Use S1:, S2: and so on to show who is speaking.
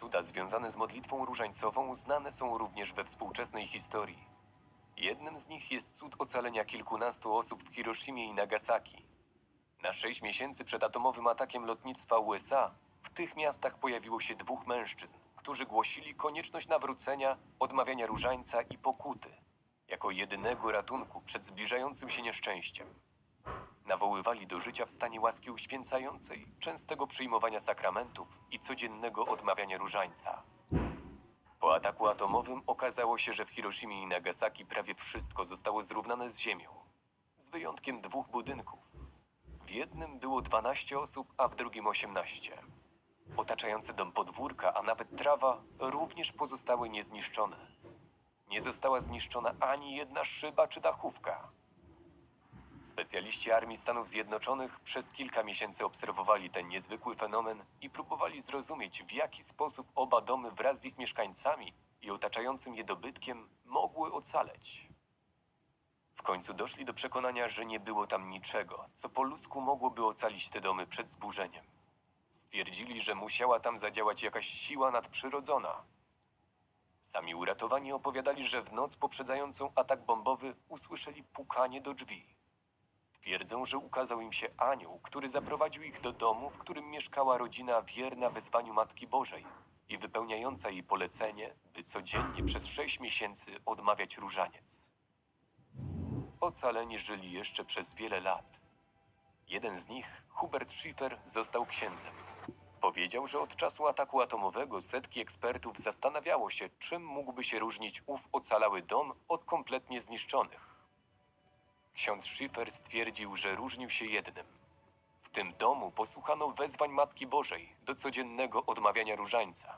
S1: Cuda związane z modlitwą różańcową znane są również we współczesnej historii. Jednym z nich jest cud ocalenia kilkunastu osób w Hiroshimie i Nagasaki. Na sześć miesięcy przed atomowym atakiem lotnictwa USA w tych miastach pojawiło się dwóch mężczyzn, którzy głosili konieczność nawrócenia, odmawiania różańca i pokuty jako jedynego ratunku przed zbliżającym się nieszczęściem. Nawoływali do życia w stanie łaski uświęcającej, częstego przyjmowania sakramentów i codziennego odmawiania różańca. Po ataku atomowym okazało się, że w Hiroshimie i Nagasaki prawie wszystko zostało zrównane z ziemią, z wyjątkiem dwóch budynków. W jednym było 12 osób, a w drugim 18. Otaczające dom podwórka, a nawet trawa również pozostały niezniszczone. Nie została zniszczona ani jedna szyba czy dachówka. Specjaliści Armii Stanów Zjednoczonych przez kilka miesięcy obserwowali ten niezwykły fenomen i próbowali zrozumieć, w jaki sposób oba domy wraz z ich mieszkańcami i otaczającym je dobytkiem mogły ocaleć. W końcu doszli do przekonania, że nie było tam niczego, co po ludzku mogłoby ocalić te domy przed zburzeniem. Stwierdzili, że musiała tam zadziałać jakaś siła nadprzyrodzona. Sami uratowani opowiadali, że w noc poprzedzającą atak bombowy usłyszeli pukanie do drzwi. Twierdzą, że ukazał im się anioł, który zaprowadził ich do domu, w którym mieszkała rodzina wierna wezwaniu Matki Bożej i wypełniająca jej polecenie, by codziennie przez sześć miesięcy odmawiać różaniec. Ocaleni żyli jeszcze przez wiele lat. Jeden z nich, Hubert Schiffer, został księdzem. Powiedział, że od czasu ataku atomowego setki ekspertów zastanawiało się, czym mógłby się różnić ów ocalały dom od kompletnie zniszczonych. Ksiądz Schiffer stwierdził, że różnił się jednym. W tym domu posłuchano wezwań Matki Bożej do codziennego odmawiania różańca.